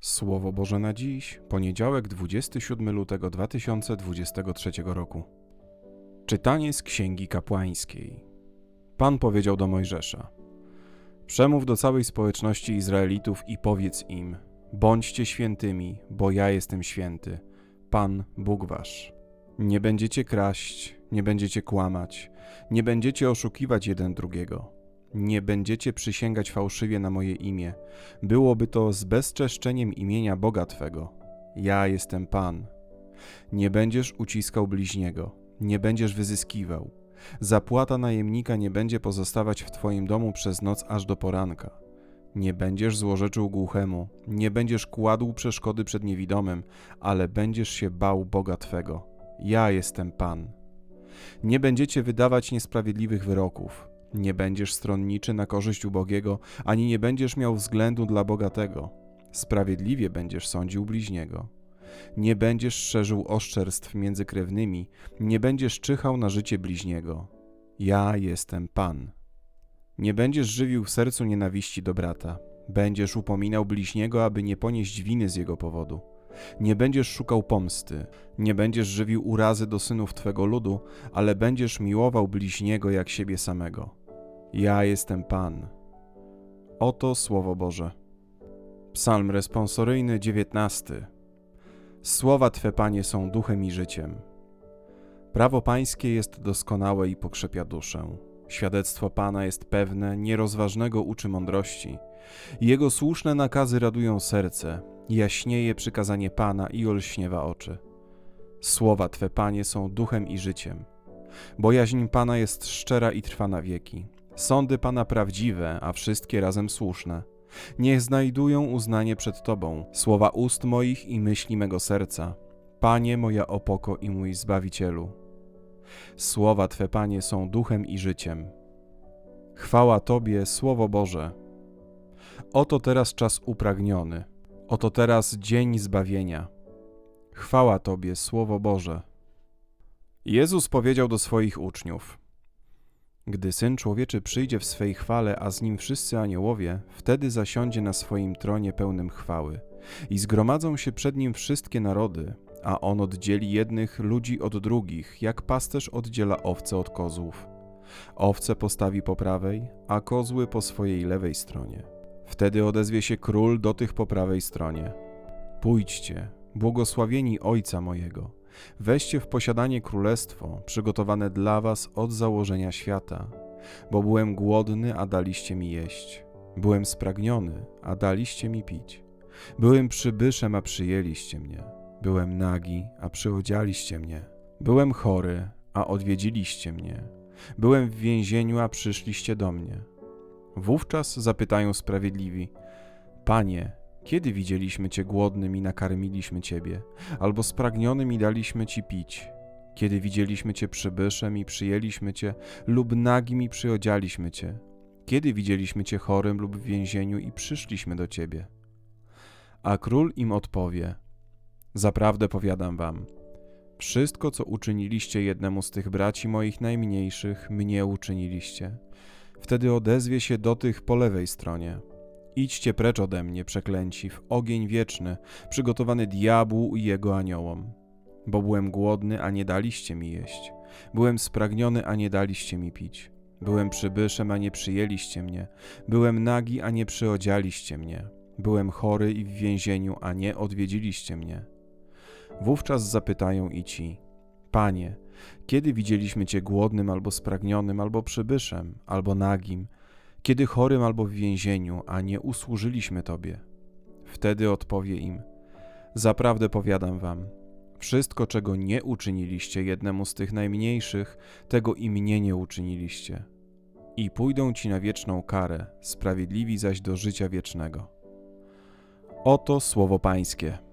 Słowo Boże na dziś, poniedziałek 27 lutego 2023 roku. Czytanie z Księgi Kapłańskiej. Pan powiedział do Mojżesza: Przemów do całej społeczności Izraelitów i powiedz im: Bądźcie świętymi, bo ja jestem święty, Pan Bóg wasz. Nie będziecie kraść, nie będziecie kłamać, nie będziecie oszukiwać jeden drugiego. Nie będziecie przysięgać fałszywie na moje imię. Byłoby to zbezczeszczeniem imienia Boga Twego. Ja jestem Pan. Nie będziesz uciskał bliźniego, nie będziesz wyzyskiwał. Zapłata najemnika nie będzie pozostawać w Twoim domu przez noc aż do poranka. Nie będziesz złorzeczył głuchemu, nie będziesz kładł przeszkody przed niewidomym, ale będziesz się bał Boga Twego. Ja jestem Pan. Nie będziecie wydawać niesprawiedliwych wyroków. Nie będziesz stronniczy na korzyść ubogiego, ani nie będziesz miał względu dla bogatego. Sprawiedliwie będziesz sądził bliźniego. Nie będziesz szerzył oszczerstw między krewnymi, nie będziesz czyhał na życie bliźniego. Ja jestem Pan. Nie będziesz żywił w sercu nienawiści do brata. Będziesz upominał bliźniego, aby nie ponieść winy z jego powodu. Nie będziesz szukał pomsty, nie będziesz żywił urazy do synów twego ludu, ale będziesz miłował bliźniego jak siebie samego. Ja jestem Pan. Oto Słowo Boże. Psalm responsoryjny 19. Słowa Twe, Panie, są duchem i życiem. Prawo Pańskie jest doskonałe i pokrzepia duszę. Świadectwo Pana jest pewne, nierozważnego uczy mądrości. Jego słuszne nakazy radują serce, jaśnieje przykazanie Pana i olśniewa oczy. Słowa Twe, Panie, są duchem i życiem. Bojaźń Pana jest szczera i trwa na wieki. Sądy Pana prawdziwe, a wszystkie razem słuszne. Niech znajdują uznanie przed Tobą, słowa ust moich i myśli mego serca. Panie moja opoko i mój Zbawicielu. Słowa Twe, Panie, są duchem i życiem. Chwała Tobie, Słowo Boże. Oto teraz czas upragniony, oto teraz dzień zbawienia. Chwała Tobie, Słowo Boże. Jezus powiedział do swoich uczniów: Gdy Syn Człowieczy przyjdzie w swej chwale, a z nim wszyscy aniołowie, wtedy zasiądzie na swoim tronie pełnym chwały. I zgromadzą się przed nim wszystkie narody, a on oddzieli jednych ludzi od drugich, jak pasterz oddziela owce od kozłów. Owce postawi po prawej, a kozły po swojej lewej stronie. Wtedy odezwie się król do tych po prawej stronie. Pójdźcie, błogosławieni Ojca mojego, weźcie w posiadanie królestwo przygotowane dla was od założenia świata. Bo byłem głodny, a daliście mi jeść. Byłem spragniony, a daliście mi pić. Byłem przybyszem, a przyjęliście mnie. Byłem nagi, a przyodzialiście mnie. Byłem chory, a odwiedziliście mnie. Byłem w więzieniu, a przyszliście do mnie. Wówczas zapytają sprawiedliwi: Panie, kiedy widzieliśmy Cię głodnym i nakarmiliśmy Ciebie, albo spragnionym i daliśmy Ci pić? Kiedy widzieliśmy Cię przybyszem i przyjęliśmy Cię, lub nagim i przyodzialiśmy Cię? Kiedy widzieliśmy Cię chorym lub w więzieniu i przyszliśmy do Ciebie? A król im odpowie: Zaprawdę powiadam Wam, wszystko, co uczyniliście jednemu z tych braci moich najmniejszych, mnie uczyniliście. Wtedy odezwie się do tych po lewej stronie. Idźcie precz ode mnie, przeklęci, w ogień wieczny, przygotowany diabłu i jego aniołom. Bo byłem głodny, a nie daliście mi jeść. Byłem spragniony, a nie daliście mi pić. Byłem przybyszem, a nie przyjęliście mnie. Byłem nagi, a nie przyodzialiście mnie. Byłem chory i w więzieniu, a nie odwiedziliście mnie. Wówczas zapytają i ci: Panie, kiedy widzieliśmy Cię głodnym albo spragnionym, albo przybyszem, albo nagim, kiedy chorym albo w więzieniu, a nie usłużyliśmy Tobie? Wtedy odpowie im: Zaprawdę powiadam Wam, wszystko, czego nie uczyniliście jednemu z tych najmniejszych, tego i mnie nie uczyniliście. I pójdą ci na wieczną karę, sprawiedliwi zaś do życia wiecznego. Oto słowo Pańskie.